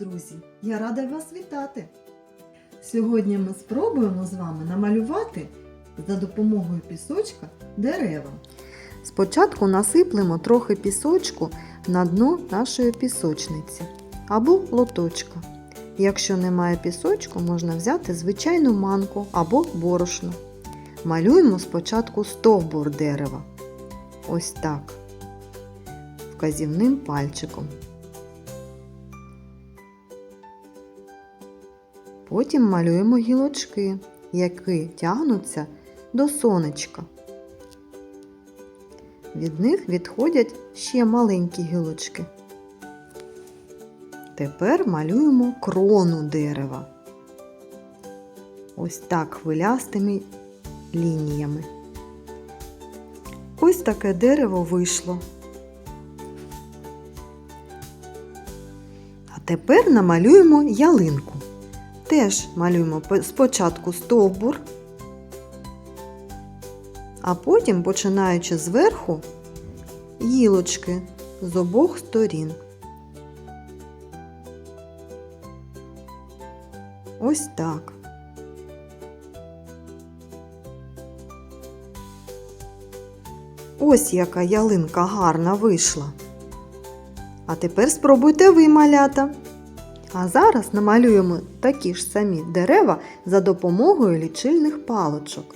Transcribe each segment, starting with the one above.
друзі! Я рада вас вітати! Сьогодні ми спробуємо з вами намалювати за допомогою пісочка дерева. Спочатку насиплемо трохи пісочку на дно нашої пісочниці або лоточка. Якщо немає пісочку, можна взяти звичайну манку або борошно. Малюємо спочатку стовбур дерева. Ось так. Вказівним пальчиком. Потім малюємо гілочки, які тягнуться до сонечка. Від них відходять ще маленькі гілочки. Тепер малюємо крону дерева. Ось так хвилястими лініями. Ось таке дерево вийшло. А тепер намалюємо ялинку. Теж малюємо спочатку стовбур, а потім, починаючи зверху, гілочки з обох сторін. Ось так. Ось яка ялинка гарна вийшла. А тепер спробуйте ви малята. А зараз намалюємо такі ж самі дерева за допомогою лічильних паличок.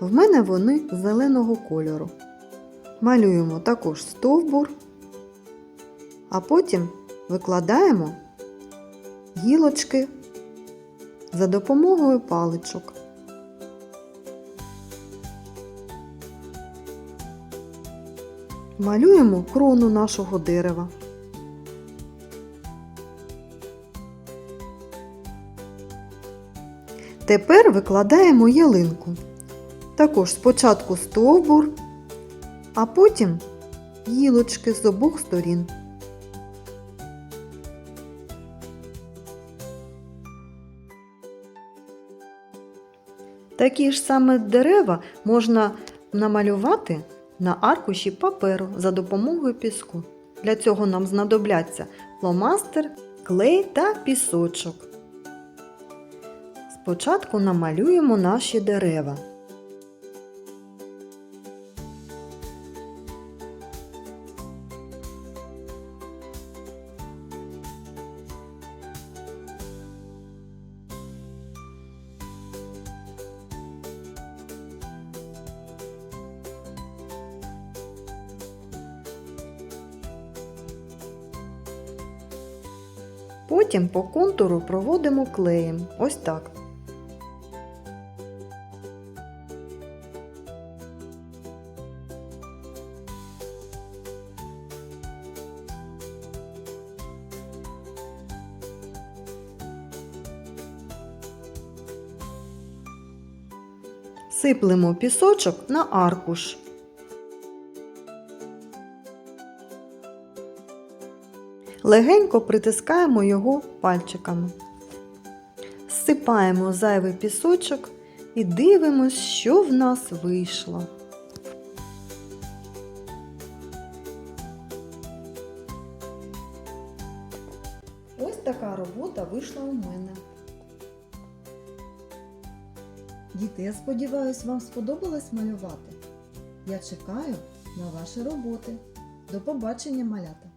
В мене вони зеленого кольору. Малюємо також стовбур, а потім викладаємо гілочки за допомогою паличок. Малюємо крону нашого дерева. Тепер викладаємо ялинку. Також спочатку стовбур, а потім гілочки з обох сторін. Такі ж саме дерева можна намалювати на аркуші паперу за допомогою піску. Для цього нам знадобляться фломастер, клей та пісочок. Спочатку намалюємо наші дерева. Потім по контуру проводимо клеєм. Ось так. Сиплемо пісочок на аркуш. Легенько притискаємо його пальчиками. Зсипаємо зайвий пісочок і дивимось, що в нас вийшло. Ось така робота вийшла у мене. Діти, я сподіваюся, вам сподобалось малювати. Я чекаю на ваші роботи. До побачення, малята!